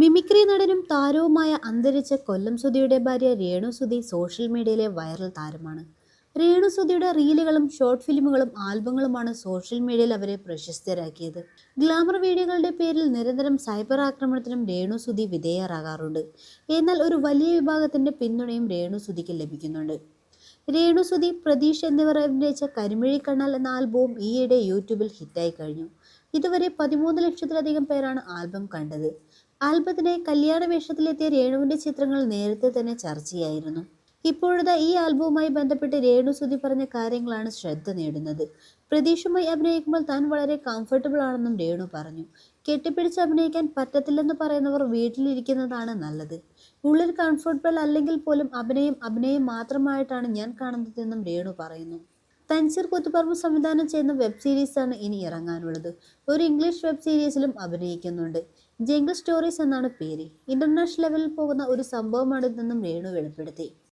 Mimicry നടനും താരവുമായ അന്തരിച്ച കൊല്ലം സുധിയുടെ ഭാര്യ രേണു സുധി സോഷ്യൽ മീഡിയയിലെ വൈറൽ താരമാണ്. രേണു സുധിയുടെ റീലുകളും ഷോർട്ട് ഫിലിമുകളും ആൽബങ്ങളുമാണ് സോഷ്യൽ മീഡിയയിൽ അവരെ പ്രശസ്തരാക്കിയത്. ഗ്ലാമർ വീഡിയോകളുടെ പേരിൽ നിരന്തരം സൈബർ ആക്രമണത്തിനും രേണു സുധി വിധേയരാകാറുണ്ട്. എന്നാൽ ഒരു വലിയ വിഭാഗത്തിന്റെ പിന്തുണയും രേണു സുധിക്ക് ലഭിക്കുന്നുണ്ട്. രേണു സുധി പ്രതീഷ് എന്നിവർ അഭിനയിച്ച കരിമിഴി കണ്ണാൽ എന്ന ആൽബവും ഈയിടെ യൂട്യൂബിൽ ഹിറ്റായി കഴിഞ്ഞു. ഇതുവരെ പതിമൂന്ന് ലക്ഷത്തിലധികം പേരാണ് ആൽബം കണ്ടത്. ആൽബത്തിനായി കല്യാണ വേഷത്തിലെത്തിയ രേണുവിന്റെ ചിത്രങ്ങൾ നേരത്തെ തന്നെ ചർച്ചയായിരുന്നു. ഇപ്പോഴത്തെ ഈ ആൽബവുമായി ബന്ധപ്പെട്ട് രേണു സുധി പറഞ്ഞ കാര്യങ്ങളാണ് ശ്രദ്ധ നേടുന്നത്. പ്രതീക്ഷയുമായി അഭിനയിക്കുമ്പോൾ താൻ വളരെ കംഫർട്ടബിൾ ആണെന്നും രേണു പറഞ്ഞു. കെട്ടിപ്പിടിച്ച് അഭിനയിക്കാൻ പറ്റത്തില്ലെന്ന് പറയുന്നവർ വീട്ടിലിരിക്കുന്നതാണ് നല്ലത്. ഉള്ളിൽ കംഫർട്ടബിൾ അല്ലെങ്കിൽ പോലും അഭിനയം അഭിനയം മാത്രമായിട്ടാണ് ഞാൻ കാണുന്നതെന്നും രേണു പറയുന്നു. തൻസീർ കുത്തുപറമ്പ് സംവിധാനം ചെയ്യുന്ന വെബ് സീരീസാണ് ഇനി ഇറങ്ങാനുള്ളത്. ഒരു ഇംഗ്ലീഷ് വെബ് സീരീസിലും അഭിനയിക്കുന്നുണ്ട്. ജംഗിൾ സ്റ്റോറീസ് എന്നാണ് പേര്. ഇന്റർനാഷണൽ ലെവലിൽ പോകുന്ന ഒരു സംഭവമാണ് ഇതെന്നും രേണു വെളിപ്പെടുത്തി.